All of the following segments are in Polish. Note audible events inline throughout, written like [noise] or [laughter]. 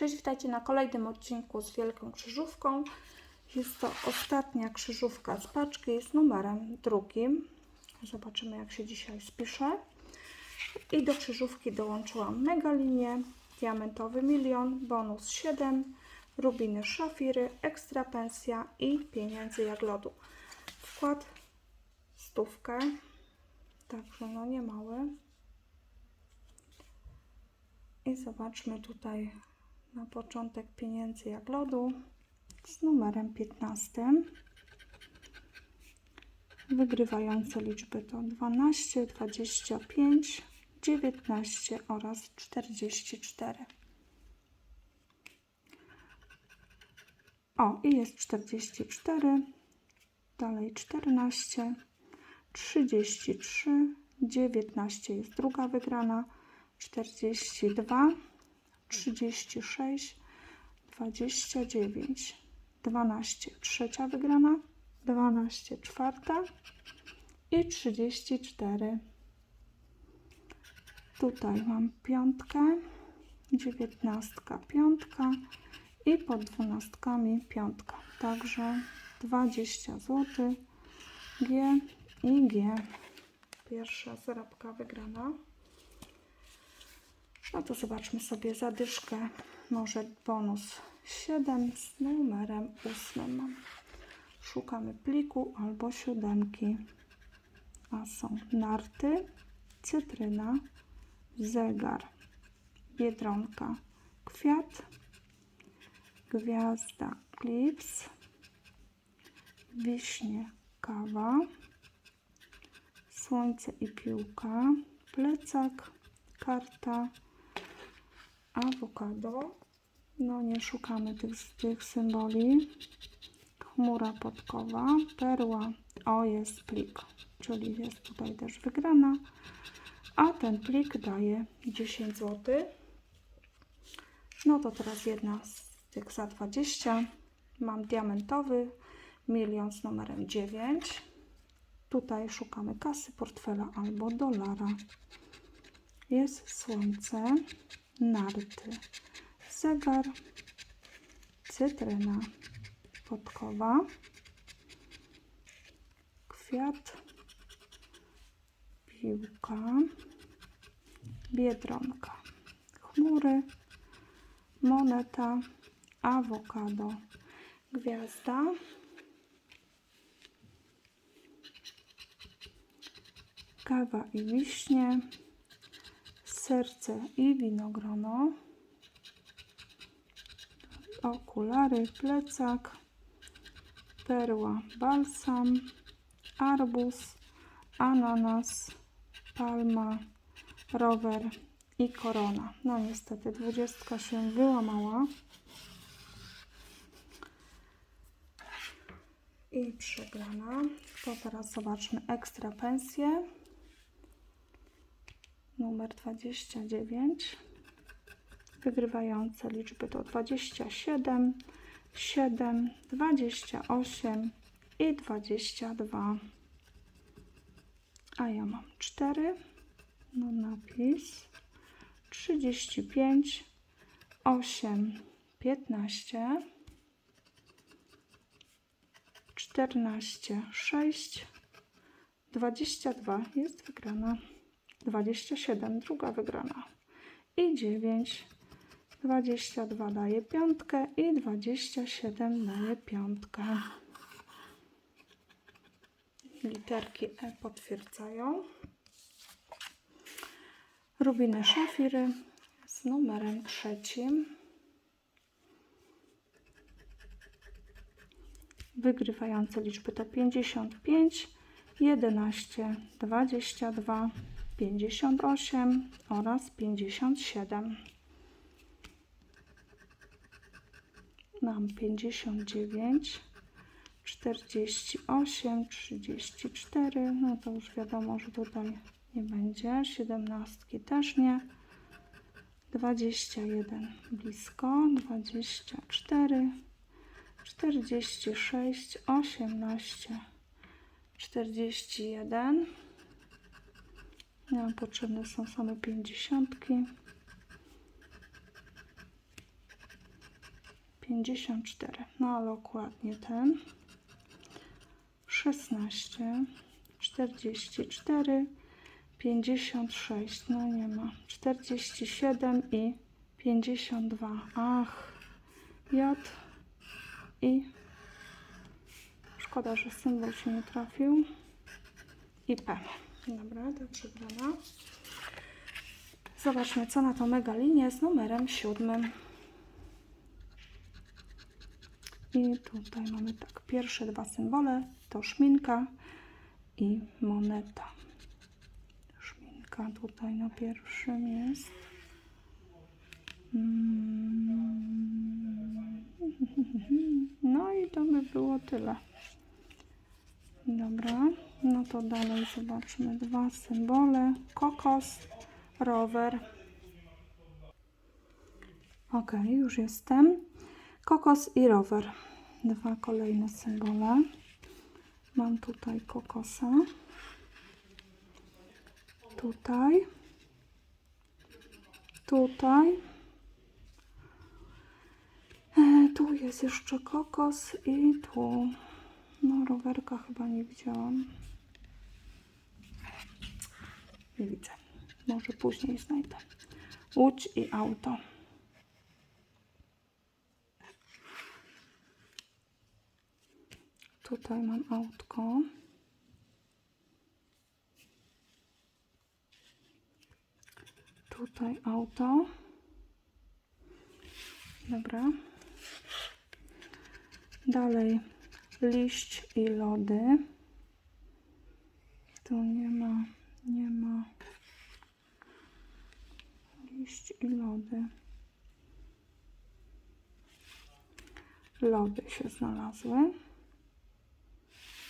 Cześć, witajcie na kolejnym odcinku z Wielką Krzyżówką. Jest to ostatnia krzyżówka z paczki, jest numerem drugim. Zobaczymy jak się dzisiaj spisze. I do krzyżówki dołączyłam megalinię, diamentowy milion, bonus 7, rubiny szafiry, ekstra pensja i pieniędzy jak lodu. Wkład stówkę, także no nie mały. I zobaczmy tutaj na początek pieniędzy jak lodu z numerem 15. Wygrywające liczby to 12, 25, 19 oraz 44. O, i jest 44, dalej 14, 33, 19 jest druga wygrana, 42, 36, 29, 12 trzecia wygrana, 12 czwarta i 34. Tutaj mam piątkę, dziewiętnastka, piątka i pod dwunastkami piątka. Także 20 zł. G i G. Pierwsza zarobka wygrana. No to zobaczmy sobie zadyszkę. Może bonus 7 z numerem 8. Szukamy pliku albo siódemki. A są narty, cytryna, zegar, biedronka, kwiat, gwiazda, klips, wiśnie, kawa, słońce i piłka, plecak, karta, awokado. No nie szukamy tych, tych symboli. Chmura podkowa, perła, o jest plik, czyli jest tutaj też wygrana. A ten plik daje 10 zł. No to teraz jedna z tych za 20. Mam diamentowy milion z numerem 9. Tutaj szukamy kasy, portfela albo dolara. Jest słońce, narty, zegar, cytryna, podkowa, kwiat, piłka, biedronka, chmury, moneta, awokado, gwiazda, kawa i wiśnie, serce i winogrono, okulary, plecak, perła, balsam, arbuz, ananas, palma, rower i korona. No niestety dwudziestka się wyłamała. I przegrana. To teraz zobaczmy ekstra pensję. Numer 29. Wygrywające liczby to 27, 7, 28 i 22. A ja mam 4. No napis 35, 8, 15, 14, 6, 22 jest wygrana, 27 druga wygrana i 9, 22 daje piątkę i 27 daje piątkę. Literki E potwierdzają. Rubiny szafiry z numerem trzecim. Wygrywające liczby to 55, 11, 22, 58 oraz 57. Mam 59, 48, 34. No to już wiadomo, że tutaj nie będzie. 17 też nie. 21 blisko, 24, 46, 18, 41. Nam potrzebne są same pięćdziesiątki. 54. No ale dokładnie ten. 16, 44, 56. No nie ma. 47 i 52. Ach, J i szkoda, że symbol się nie trafił. I P. Dobra, to przebrana. Zobaczmy, co na to mega linię z numerem siódmym. I tutaj mamy tak, pierwsze dwa symbole to szminka i moneta. Szminka tutaj na pierwszym jest. Mm. [laughs] No i to by było tyle. Dobra, no to dalej zobaczmy dwa symbole. Kokos, rower. Ok, już jestem. Kokos i rower. Dwa kolejne symbole. Mam tutaj kokosa. Tutaj. Tutaj. E, tu jest jeszcze kokos i tu. No, rowerka chyba nie widziałam. Nie widzę. Może później znajdę. Łódź i auto. Tutaj mam autko. Tutaj auto. Dobra. Dalej liść i lody. Tu nie ma, nie ma. Liść i lody. Lody się znalazły.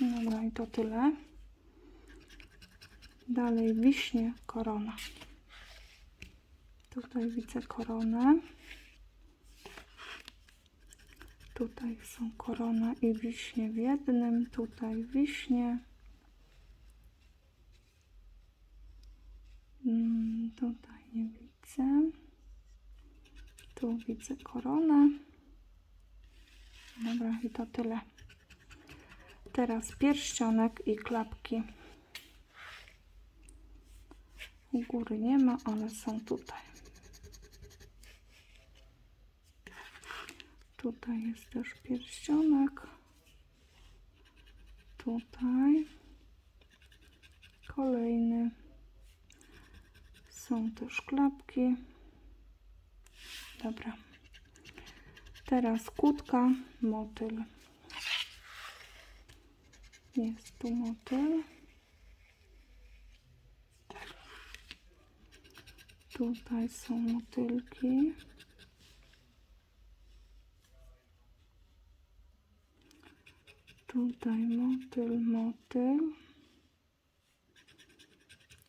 Dobra, i to tyle. Dalej wiśnie, korona. Tutaj widzę koronę. Tutaj są korona i wiśnie w jednym. Tutaj wiśnie. Mm, tutaj nie widzę. Tu widzę koronę. Dobra, i to tyle. Teraz pierścionek i klapki. U góry nie ma, ale są tutaj. Tutaj jest też pierścionek. Tutaj. Kolejny. Są też klapki. Dobra. Teraz kłódka, motyl. Jest tu motyl. Tutaj są motylki. Tutaj motyl, motyl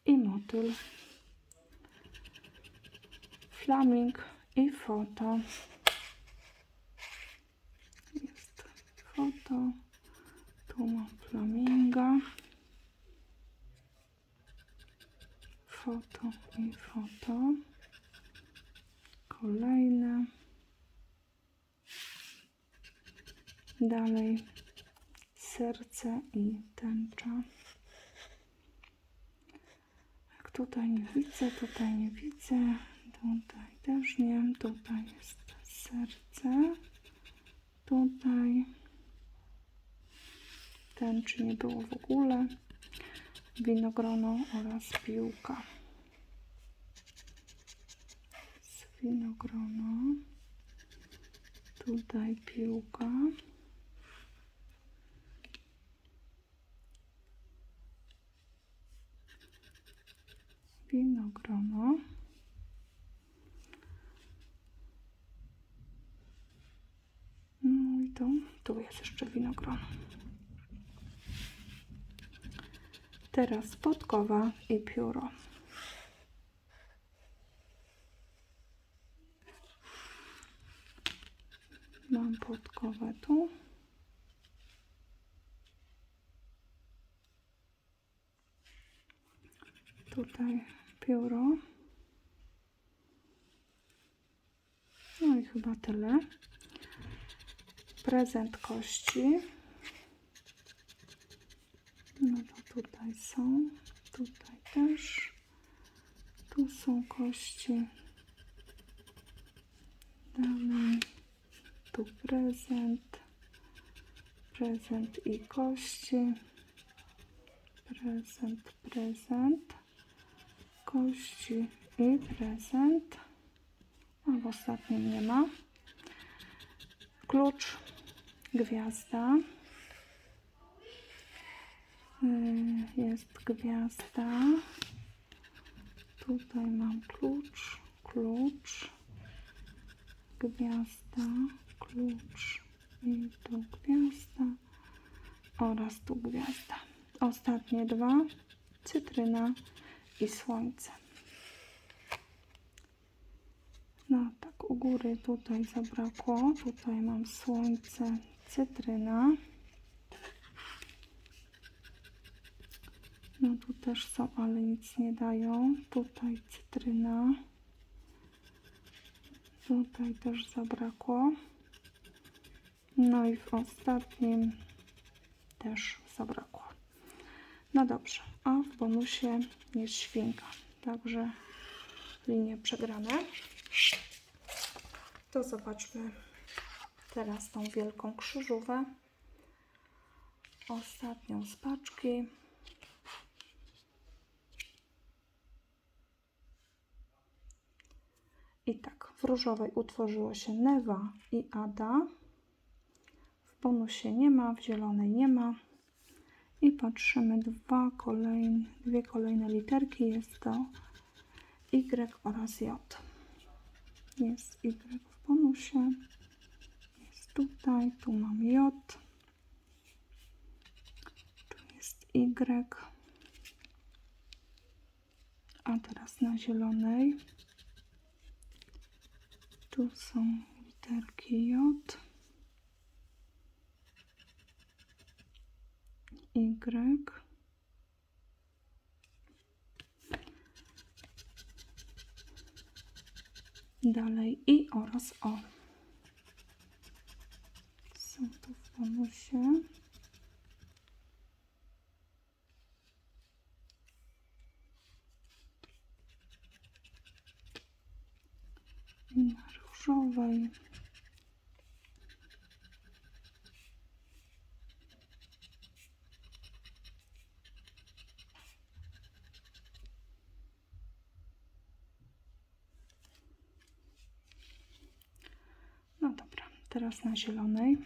i motyl. Flaming i foto. Jest foto. Tu mam flaminga. Foto i foto. Kolejne. Dalej serce i tęcza. Jak tutaj nie widzę, tutaj nie widzę, tutaj też nie. Tutaj jest serce. Tutaj tęczy nie było w ogóle. Winogrono oraz piłka. Z winogrono. Tutaj piłka. Winogrono. No i tu, tu jest jeszcze winogrono. Teraz podkowa i pióro. Mam podkowę tu. Tutaj pióro. No i chyba tyle. prezent kości. No to tutaj są, tutaj też. Tu są kości. Dalej. Tu prezent. Prezent i kości. Prezent, prezent. Kości i prezent. A w ostatnim nie ma. Klucz, gwiazda. Y, Jest gwiazda. Tutaj mam klucz, klucz, gwiazda, klucz i tu gwiazda oraz tu gwiazda. Ostatnie dwa, cytryna i słońce. No tak, u góry tutaj zabrakło. Tutaj mam słońce, cytryna. No tu też są, ale nic nie dają. Tutaj cytryna. Tutaj też zabrakło. No i w ostatnim też zabrakło. No dobrze, a w bonusie jest świnka. Także linie przegrane. To zobaczmy teraz tą wielką krzyżówę. Ostatnią z paczki. I tak, w różowej utworzyło się Newa i Ada. W bonusie nie ma, w zielonej nie ma. I patrzymy dwa kolejne, dwie kolejne literki. Jest to Y oraz J. Jest Y w bonusie. Jest tutaj, tu mam J. Tu jest Y. A teraz na zielonej. Tu są literki J. Y. Dalej I oraz O. Są tu w bonusie. Na różowej. No dobra, teraz zielonej.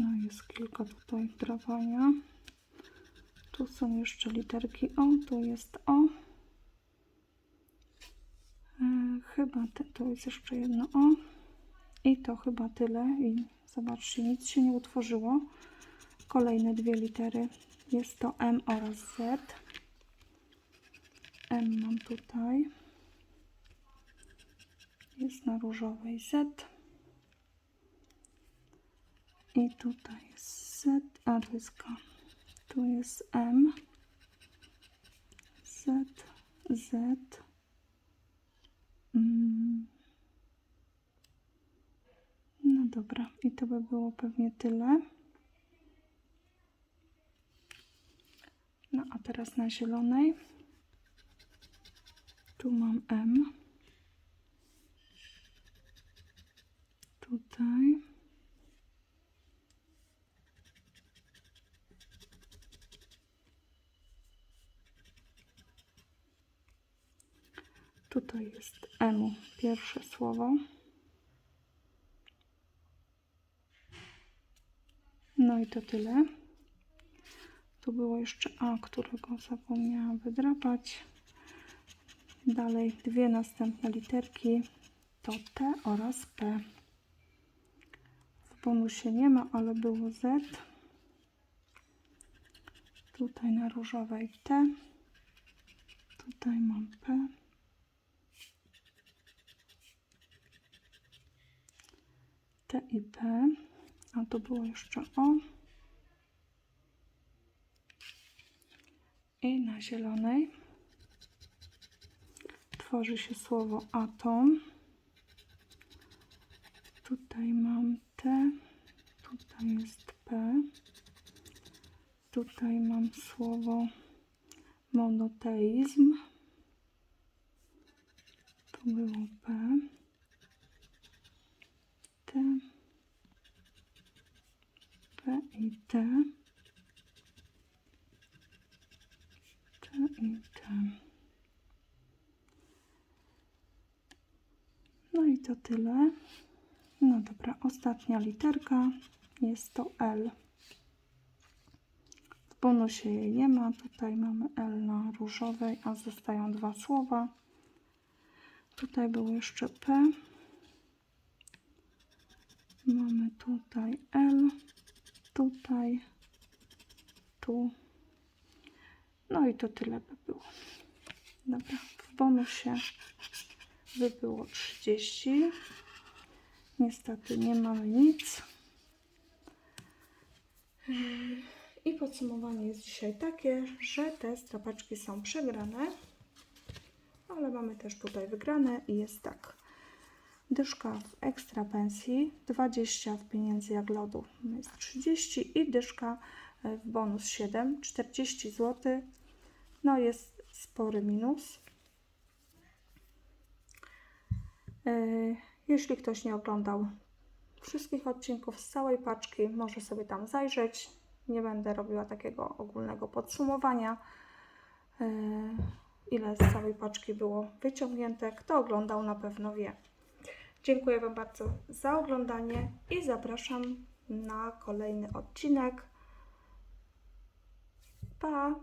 No jest kilka tutaj drawania. Tu są jeszcze literki O, tu jest O. E, chyba te, to jest jeszcze jedno O. I to chyba tyle. I zobaczcie, nic się nie utworzyło. Kolejne dwie litery. Jest to M oraz Z. M mam tutaj. Jest na różowej Z. I tutaj jest Z, a tu jest K. Tu jest M, Z, Z. Mm. No dobra, i to by było pewnie tyle. No a teraz na zielonej. Tu mam M. Tutaj. Tutaj jest emu, pierwsze słowo. No i to tyle. Tu było jeszcze A, którego zapomniałam wydrapać. Dalej dwie następne literki to T oraz P. W bonusie nie ma, ale było Z. Tutaj na różowej T. Tutaj mam P. T i P. A tu było jeszcze O. I na zielonej tworzy się słowo atom. Tutaj mam T, tutaj jest P. Tutaj mam słowo monoteizm. Tu było P. T. P i T. T i T. No i to tyle. No dobra, ostatnia literka jest to L. W bonusie jej nie ma. Tutaj mamy L na różowej, a zostają dwa słowa. Tutaj było jeszcze P. Mamy tutaj L. Tutaj. Tu. No i to tyle by było. Dobra, w bonusie by było 30. Niestety nie mamy nic. I podsumowanie jest dzisiaj takie, że te strapaczki są przegrane, ale mamy też tutaj wygrane i jest tak. Dyszka w ekstra pensji 20 w pieniędzy jak lodu jest 30 i dyszka e, w bonus 7 40 zł. No jest spory minus. Yy, Jeśli ktoś nie oglądał wszystkich odcinków z całej paczki, może sobie tam zajrzeć. Nie będę robiła takiego ogólnego podsumowania, yy, ile z całej paczki było wyciągnięte. Kto oglądał, na pewno wie. Dziękuję Wam bardzo za oglądanie i zapraszam na kolejny odcinek. Pa!